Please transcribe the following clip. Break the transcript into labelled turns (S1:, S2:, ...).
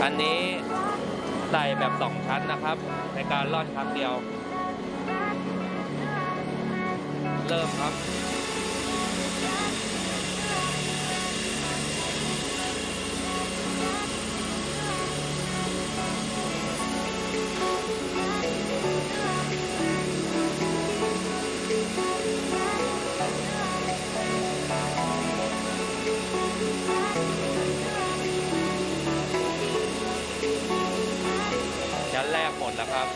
S1: คันนี้ใส่แบบสองชั้นนะครับ ในการล่อนครั้งเดียว เริ่มครับ ชั้นแรกหมดแล้วครับ